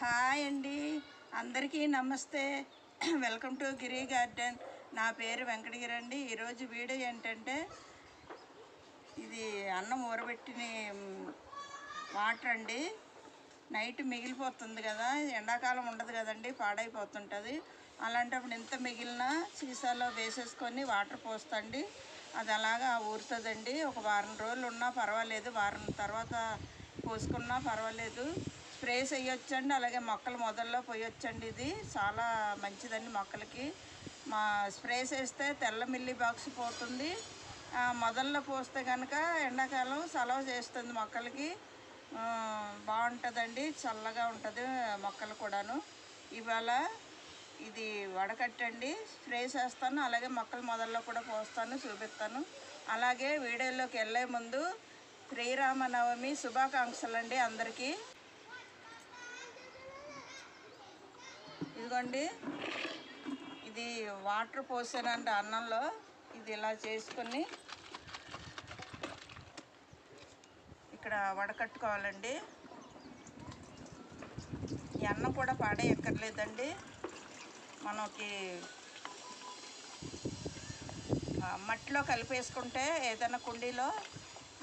Hi అండి. అందరికీ నమస్తే. Welcome to Giri garden. నా పేరు వెంకటగిరి అండి ఈరోజు వీడియో ఏంటంటే ఇది అన్నం ఊరబెట్టిన వాటర్ అండి. నైట్ మిగిలిపోతుంది కదా ఎండాకాలం ఉండదు కదండి పాడైపోతుంటుంది. అలాంటప్పుడు ఎంత మిగిలిన సీసాలో వేసేసుకొని వాటర్ పోస్తండి. అది అలాగా ఊరుతుందండి. ఒక వారం రోజులు ఉన్నా పర్వాలేదు. వారం తర్వాత పోసుకున్నా పర్వాలేదు. స్ప్రేస్ వేయొచ్చండి అలాగే మొక్కలు మొదల్లో పోయొచ్చండి ఇది. చాలా మంచిదండి మొక్కలకి. మా స్ప్రేస్ వేస్తే తెల్ల మిల్లి బాక్స్ పోతుంది. మొదల్లో పోస్తే కనుక ఎండాకాలం సెలవు చేస్తుంది మొక్కలకి. బాగుంటుందండి చల్లగా ఉంటుంది మొక్కలు కూడాను. ఇవాళ ఇది వడకట్టండి స్ప్రే చేస్తాను అలాగే మొక్కల మొదల్లో కూడా పోస్తాను చూపిస్తాను. అలాగే వీడియోలోకి వెళ్ళే ముందు శ్రీరామనవమి శుభాకాంక్షలు అండి అందరికీ. ఇదిగోండి. ఇది వాటర్ పోసానండి అన్నంలో. ఇది ఇలా చేసుకొని ఇక్కడ వడకట్టుకోవాలండి. ఈ అన్నం కూడా పాడే ఎక్కర్లేదండి మనకి మట్టిలో కలిపేసుకుంటే ఏదైనా కుండీలో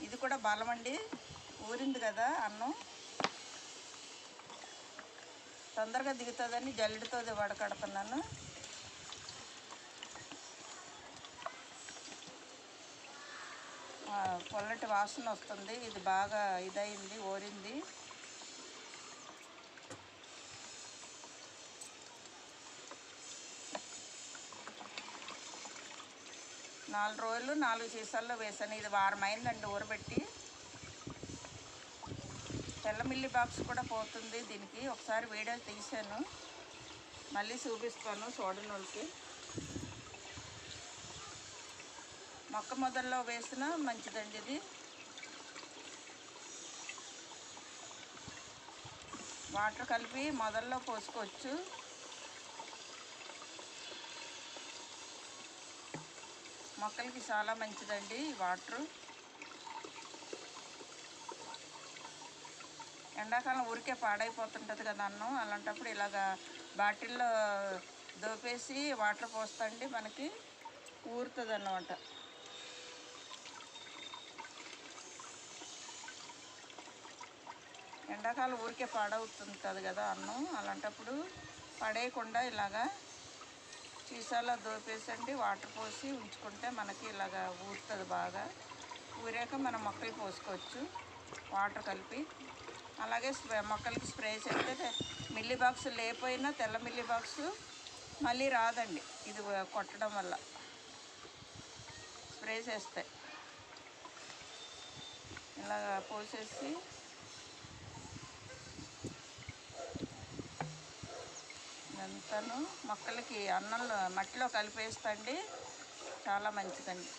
ఇది కూడా బలం అండి. ఊరింది కదా అన్నం. తొందరగా దిగుతుందని జల్లుడితో వడకడుతున్నాను. పొల్లటి వాసన వస్తుంది. ఇది బాగా ఇదయింది ఓరింది. నాలుగు రోజులు నాలుగు సీసాల్లో వేసాను ఇది వారం అయిందండి ఊరబెట్టి. తెల్ల మిల్లి బాక్స్ కూడా పోతుంది దీనికి. ఒకసారి వీడియో తీసాను. మళ్ళీ చూపిస్తాను చూడని వాళ్ళకి మొక్క మొదల్లో వేసినా మంచిదండి ఇది. వాటర్ కలిపి మొదల్లో పోసుకోవచ్చు. మొక్కలకి చాలా మంచిదండి వాటరు. ఎండాకాలం ఊరికే పాడైపోతుంటుంది కదా అన్నం. అలాంటప్పుడు ఇలాగా బాటిల్లో దోపేసి వాటర్ పోస్తండి మనకి ఊరుతుంది అన్నమాట ఎండాకాలం ఊరికే పాడవుతుంటుంది కదా అన్నం. అలాంటప్పుడు పడేయకుండా ఇలాగా సీసాలో దోపేసండి వాటర్ పోసి ఉంచుకుంటే మనకి ఇలాగా ఊరుతుంది బాగా. ఊరాక మనం మొక్కలు పోసుకోవచ్చు వాటర్ కలిపి. అలాగే స్ప్రే మొక్కలకి స్ప్రే చేస్తే మిల్లీ బాక్స్ లేకపోయినా తెల్ల మిల్లీ బాక్స్ మళ్ళీ రాదండి. ఇది కొట్టడం వల్ల. స్ప్రే చేస్తే. ఇలా పోసేసి ఇదంతాను. మొక్కలకి అన్నంలో మట్టిలో కలిపేస్తండి. చాలా మంచిదండి.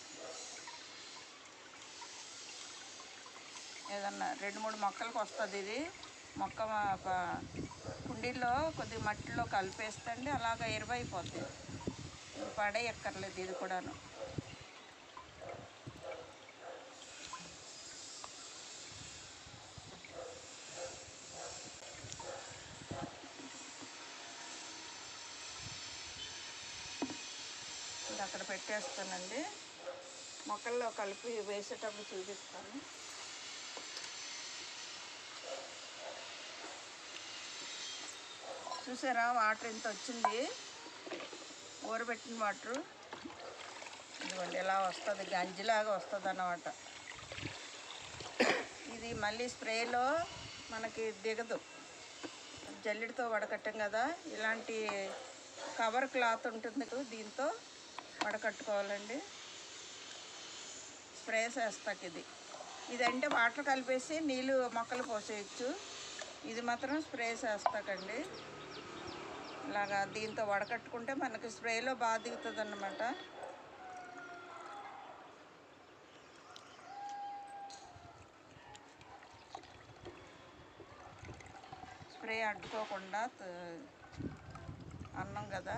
ఏదన్నా రెండు మూడు మొక్కలకు వస్తుంది ఇది. మొక్క కుండీల్లో కొద్ది మట్టిలో కలిపేస్తండి అలాగ ఎరువైపోద్ది. ఇది పడే ఎక్కర్లేదు ఇది కూడాను. అక్కడ పెట్టేస్తానండి. మొక్కల్లో కలిపి వేసేటప్పుడు చూపిస్తాను. చూసారా వాటర్ ఇంత వచ్చింది? ఊరబెట్టిన వాటర్. ఇదిగోండి ఇలా వస్తుంది? గంజిలాగా వస్తుంది అన్నమాట ఇది మళ్ళీ స్ప్రేలో మనకి దిగదు. జల్లెడితో వడకట్టం కదా? ఇలాంటి కవర్ క్లాత్ ఉంటుంది దీంతో వడకట్టుకోవాలండి. స్ప్రే చేస్తాకి ఇది. ఇదంటే వాటర్ కలిపేసి నీళ్ళు మొక్కలు పోసేయచ్చు. ఇది మాత్రం స్ప్రే చేస్తాకండి. ఇలాగా దీంతో వడకట్టుకుంటే మనకి స్ప్రేలో బాగా దిగుతుంది అన్నమాట స్ప్రే అడ్డుకోకుండా అన్నం కదా.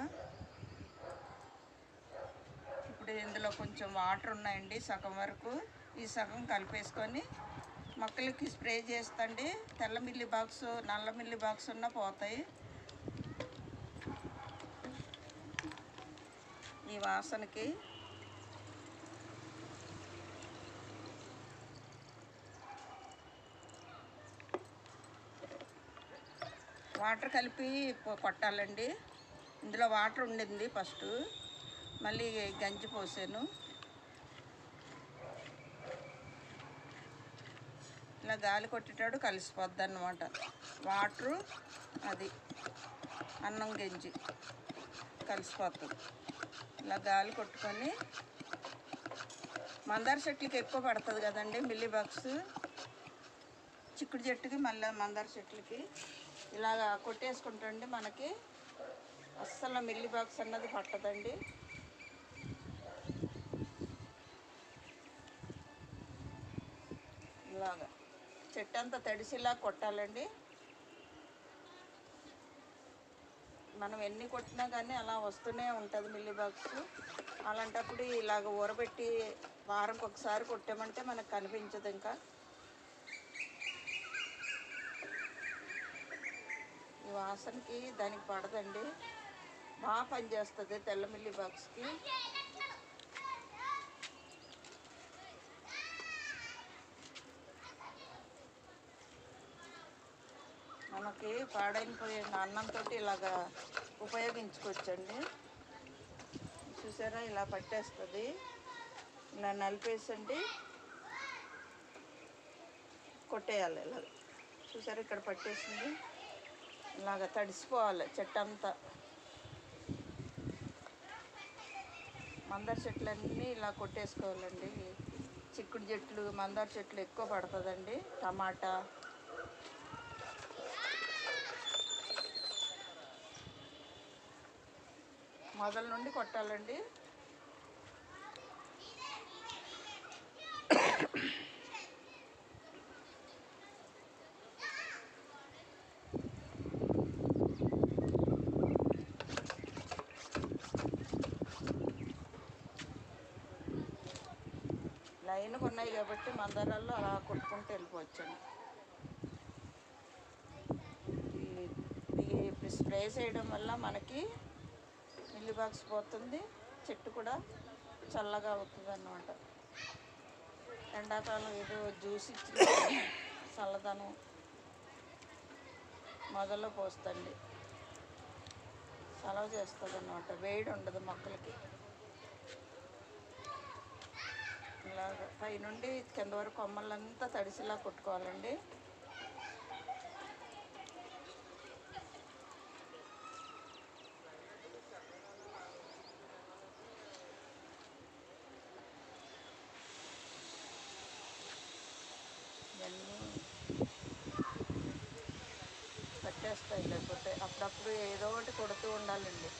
ఇప్పుడు ఇందులో కొంచెం వాటర్ ఉన్నాయండి సగం వరకు. ఈ సగం కలిపేసుకొని మొక్కలకి స్ప్రే చేస్తండి. తెల్ల మిల్లి బాక్స్ నల్ల మిల్లి బాక్స్ ఉన్న పోతాయి. వాసనకి. వాటర్ కలిపి కొట్టాలండి ఇందులో వాటర్ ఉండింది ఫస్ట్. మళ్ళీ గంజి పోసాను. ఇలా గాలి కొట్టేటాడు కలిసిపోద్ది అన్నమాట వాటరు అది అన్నం గంజి కలిసిపోతుంది. ఇలా గాలి కొట్టుకొని మందార చెట్లకి ఎక్కువ పడుతుంది కదండి మిల్లీ బాక్స్. చిక్కుడు చెట్టుకి మళ్ళీ మందార చెట్లకి. ఇలాగ కొట్టేసుకుంటండి మనకి అస్సలు మిల్లీ బాక్స్ అన్నది పట్టదండి. ఇలాగా చెట్టు అంతా తడిసిలా కొట్టాలండి. మనం ఎన్ని కొట్టినా కానీ అలా వస్తూనే ఉంటుంది మిల్లీ బాక్స్. అలాంటప్పుడు ఇలాగ ఊరబెట్టి వారంకి ఒకసారి కొట్టామంటే మనకు కనిపించదు ఇంకా. ఈ వాసనకి దానికి పడదండి. బాగా పనిచేస్తుంది తెల్ల మిల్లీ బాక్స్కి. మనకి పాడైపోయిన అన్నంతో ఇలాగా ఉపయోగించుకోవచ్చండి. చూసారా? ఇలా పట్టేస్తుంది. ఇలా నలిపేసండి. కొట్టేయాలి ఇలాగ చూసారా? ఇక్కడ పట్టేసింది. ఇలాగ తడిసిపోవాలి చెట్టు అంతా మందార చెట్లన్నీ ఇలా కొట్టేసుకోవాలండి. చిక్కుడు చెట్లు మందార చెట్లు ఎక్కువ పడుతుందండి. టమాటా మొదల నుండి కొట్టాలండి. లైన్గా ఉన్నాయి కాబట్టి మందారాల్లో అలా కొట్టుకుంటూ వెళ్ళిపోవచ్చండి. ఈ స్ప్రే చేయడం వల్ల మనకి మిల్లి బాక్స్ పోతుంది. చెట్టు కూడా చల్లగా అవుతుంది అన్నమాట ఎండాకాలం ఏదో జ్యూస్ ఇచ్చిన చల్లదనం మొదల్లో పోస్తండి చలవ చేస్తుంది అన్నమాట వేడి ఉండదు మొక్కలకి. ఇలాగ పైనుండి కింద వరకు కొమ్మలంతా తడిసిలా కొట్టుకోవాలండి ఇవన్నీ ఉంటాయి లేకపోతే అప్పుడప్పుడు ఏదో ఒకటి కొడుతూ ఉండాలండి.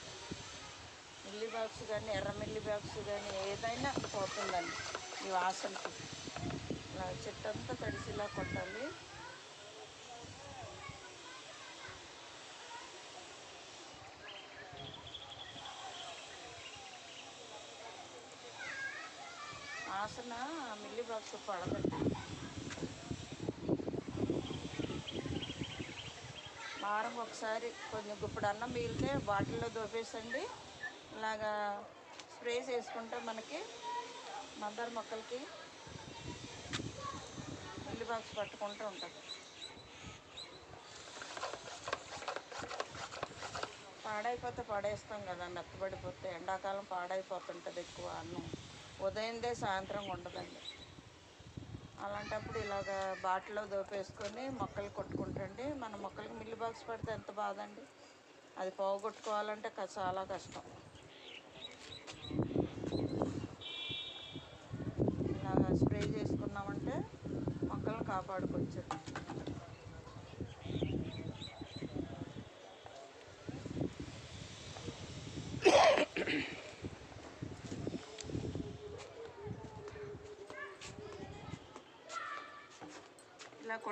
మిల్లీ బాక్స్ కానీ ఎర్ర మిల్లీ బాక్స్ కానీ ఏదైనా పోతుందండి ఈ వాసనకి. ఇలా చెట్టు తడిసిలా కొట్టాలి. వాసన మిల్లీ బాక్స్ పడదండి. వారం ఒకసారి కొంచెం గుప్పుడు అన్నం మిగిలితే బాటిల్లో దోపేసండి. ఇలాగా స్ప్రే చేసుకుంటే మనకి మందార మొక్కలకి మిల్లి బాక్స్ పట్టుకుంటూ ఉంటుంది పాడైపోతే పాడేస్తాం కదా నత్తబడిపోతే ఎండాకాలం పాడైపోతుంటుంది ఎక్కువ అన్నం. ఉదయందే సాయంత్రం ఉండదండి. అలాంటప్పుడు ఇలాగ బాటిల్లో దోపేసుకొని మొక్కలు కొట్టుకుంటండి మన మొక్కలకి మిల్లి బాక్స్ పడితే ఎంత బాధ అండి అది పోగొట్టుకోవాలంటే చాలా కష్టం. ఇలాగ స్ప్రే చేసుకున్నామంటే మొక్కలను కాపాడుకోవచ్చు.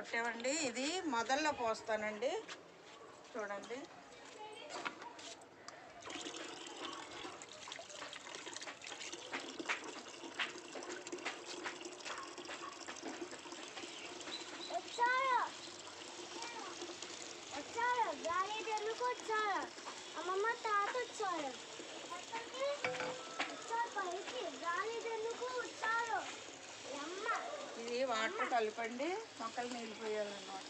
పట్టామండి ఇది మొదల్లో పోస్తానండి. చూడండి. అమ్మమ్మ తాత వచ్చాడు పైకి. గాలి ఎందుకు వచ్చాడు ఇది వాటర్ కలపండి. మొక్కలు నీళ్ళు పోయాలన్నమాట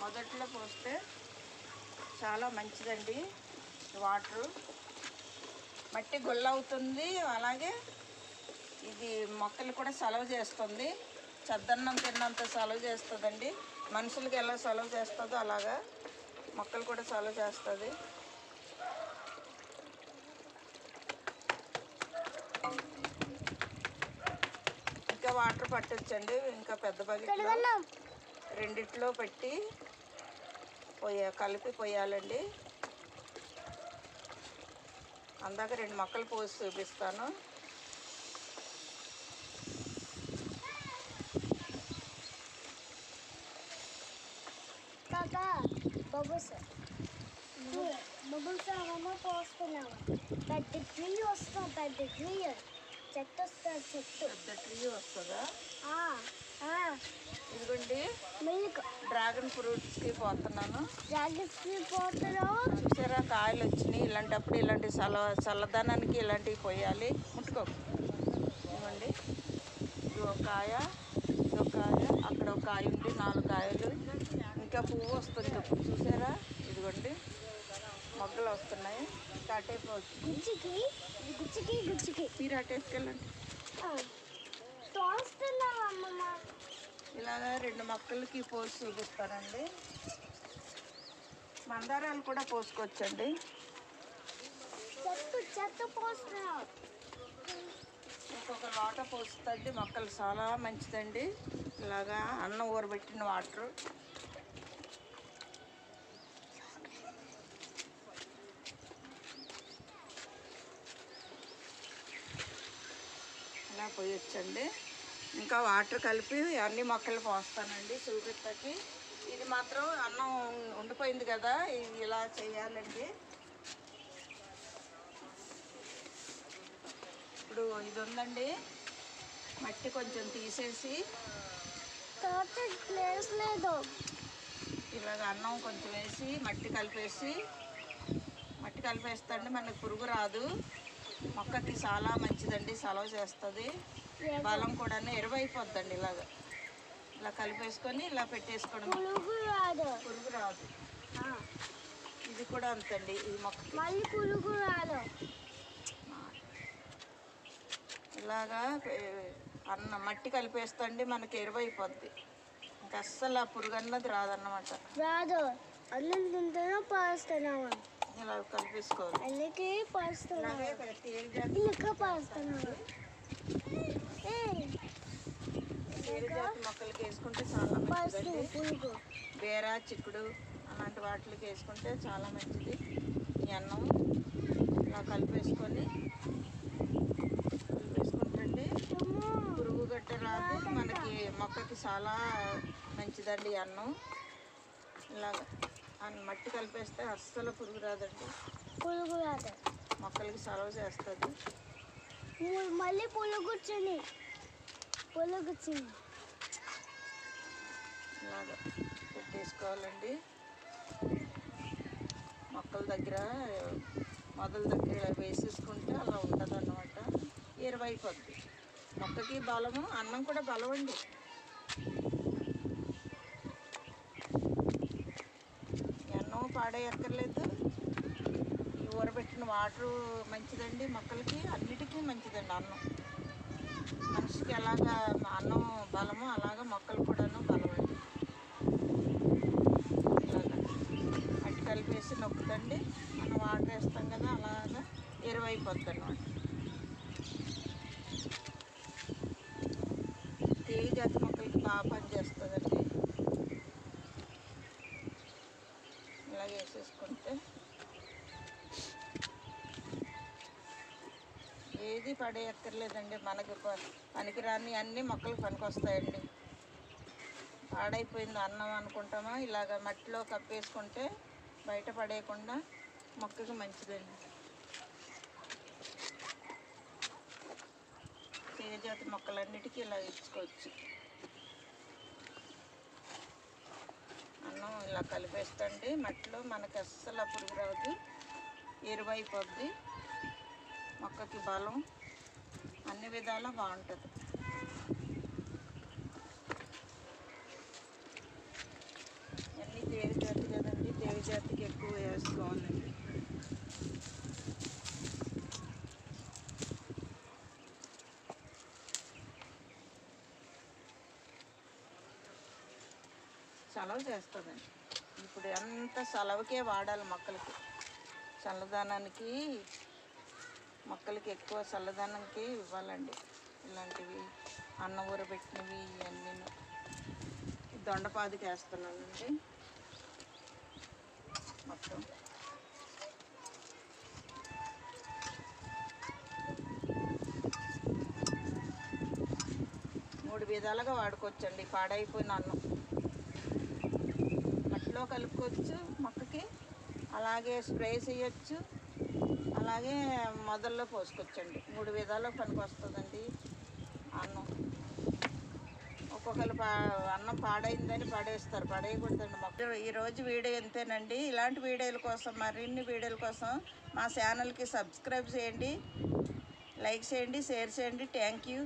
మొదట్లో పోస్తే చాలా మంచిదండి వాటరు. మట్టి గుల్ల అవుతుంది అలాగే ఇది మొక్కలు కూడా సెలవు చేస్తుంది. చద్దన్నం తిన్నంత సెలవు చేస్తుందండి. మనుషులకి ఎలా సెలవు చేస్తుందో అలాగా మొక్కలు కూడా సెలవు చేస్తుంది. ఇంకా వాటర్ పట్టొచ్చండి ఇంకా పెద్ద బకెట్ రెండిట్లో పెట్టి పోయా కలిపి పోయాలండి అందాక రెండు మొక్కలు పోసి చూపిస్తాను. కాక బబుల్స్. బబుల్స్ అమ్మమ్మ పోస్తున్నాము పెద్ద ట్రీ వస్తాం పెద్ద ట్రీ. చెట్టు వస్తుంది? చెట్టు. పెద్ద ట్రీ వస్తుందా? ఇదిగోండి డ్రాగన్ ఫ్రూట్స్కి పోతున్నాను. చూసారా కాయలు వచ్చినాయి. ఇలాంటప్పుడు ఇలాంటి చల్ల చల్లదనానికి ఇలాంటివి పోయాలి. ముట్టుకో. ఇవ్వండి ఇది ఒక కాయ ఇది ఒక కాయ అక్కడ ఒక కాయ ఉంది నాలుగు కాయలు. ఇంకా పువ్వు వస్తుంది. ఇప్పుడు చూసారా? ఇదిగోండి మొగ్గలు వస్తున్నాయి. అటైపోవచ్చు గుచ్చికి గుచ్చికి గుచ్చికి. మీరు అటేసుకెళ్ళండి తోస్తున్నావు అమ్మమ్మ? ఇలాగ రెండు మొక్కలకి పోసి చూపిస్తానండి. మందారాలు కూడా పోసుకోవచ్చండి. ఇంకొక లోట పోస్తుందండి మొక్కలు చాలా మంచిదండి. ఇలాగా అన్నం ఊరబెట్టిన వాటర్. ఇలా పోయొచ్చండి. ఇంకా వాటర్ కలిపి అన్ని మొక్కలు పోస్తానండి చూపిత్తకి ఇది మాత్రం అన్నం ఉండిపోయింది కదా ఇది ఇలా చేయాలండి. ఇప్పుడు ఇది ఉందండి. మట్టి కొంచెం తీసేసి ప్లేస్ లేదు. ఇలాగ అన్నం కొంచెం వేసి మట్టి కలిపేసి మట్టి కలిపేస్తే మనకి పురుగు రాదు. మొక్కకి చాలా మంచిదండి సెలవు చేస్తుంది. బలం కూడా ఎరువైపోద్దండి ఇలాగ. ఇలా కలిపేసుకొని ఇలా పెట్టేసుకోవడం. పురుగు రాదు. ఇది కూడా అంతండి ఈ మొక్కకి మళ్ళీ రాదు. ఇలాగా అన్న మట్టి కలిపేస్తండి మనకి ఎరువైపోద్ది. ఇంకా అస్సలు ఆ పురుగు అన్నది రాదన్నమాట. రాదు. అన్నం తింటున్నా పాస్తున్నాము ఇలా కలిపేసుకోవాలి. అందుకే పాస్తున్నాము ఇంకా పాస్తున్నాము మొక్కలకి వేసుకుంటే చాలా బేర చిక్కుడు అలాంటి వాటికి వేసుకుంటే చాలా మంచిది. ఈ అన్నం ఇలా కలిపేసుకొని కలిపేసుకుంటండి అమ్మో, పురుగు గట్ట రాదు. మనకి మొక్కకి చాలా మంచిదండి అన్నం అన్న మట్టి కలిపేస్తే అస్సలు పురుగు రాదండి. పులుగు రాదు. మొక్కలకి సెలవు చేస్తుంది. మళ్ళీ పులుగు వచ్చింది. పులుగు వచ్చింది పెట్టేసుకోవాలండి. మొక్కల దగ్గర మొదల దగ్గర ఇలా వేసేసుకుంటే అలా ఉంటుంది అన్నమాట ఇరవైపోద్ది మొక్కకి బలము అన్నం కూడా బలం అండి ఎన్నో పాడేయక్కర్లేదు ఈ ఊరబెట్టిన వాటరు మంచిదండి మొక్కలకి అన్నిటికీ మంచిదండి అన్నం. మనిషికి ఎలాగా అన్నం బలము అలాగా మొక్కలు కూడాను బలం అండి ఇలాగా. అట్టి కలిపేసి నొక్కుతండి మనం వాటర్ వేస్తాం కదా అలాగా ఎరువైపోద్ది అనమాట తీగ మొక్కలకి బాగా పనిచేస్తుంది పడేయక్కర్లేదండి. మనకి ప- పనికిరాని అన్నీ మొక్కలు పనికొస్తాయండి. పాడైపోయింది అన్నం అనుకుంటామా? ఇలాగ మట్టిలో కప్పేసుకుంటే బయట పడేయకుండా మొక్కకి మంచిదండి. తీగజాతి మొక్కలన్నిటికీ ఇలా ఇచ్చుకోవచ్చు. అన్నం ఇలా కలిపేస్తండి మట్టిలో మనకి అస్సలు పురుగు రావద్దు ఎరువైపోద్ది మొక్కకి బలం అన్ని విధాలా బాగుంటుంది. అన్నీ దేవి జాతి కదండి దేవి జాతికి ఎక్కువ వేసుకోవాలండి సెలవు చేస్తుందండి. ఇప్పుడు ఎంత సెలవుకే వాడాలి మొక్కలకి. చల్లదనానికి మొక్కలకి ఎక్కువ చల్లదనంకి ఇవ్వాలండి. ఇలాంటివి అన్నం ఊరబెట్టినవి ఇవన్నీ దొండపాదికి వేస్తున్నానండి. మొత్తం. మూడు విధాలుగా వాడుకోవచ్చండి. పాడైపోయిన అన్నం. మట్టిలో కలుపుకోవచ్చు మొక్కకి. అలాగే స్ప్రే చేయొచ్చు. అలాగే మొదల్లో పోసుకోవచ్చండి మూడు విధాలు పనికొస్తుందండి అన్నం. ఒక్కొక్కరు పా అన్నం పాడైందని పడేస్తారు. పడేయకూడదండి మొక్క. ఈరోజు వీడియో ఎంతేనండి ఇలాంటి వీడియోల కోసం మరిన్ని వీడియోల కోసం మా ఛానల్కి సబ్స్క్రైబ్ చేయండి. లైక్ చేయండి షేర్ చేయండి. Thank you.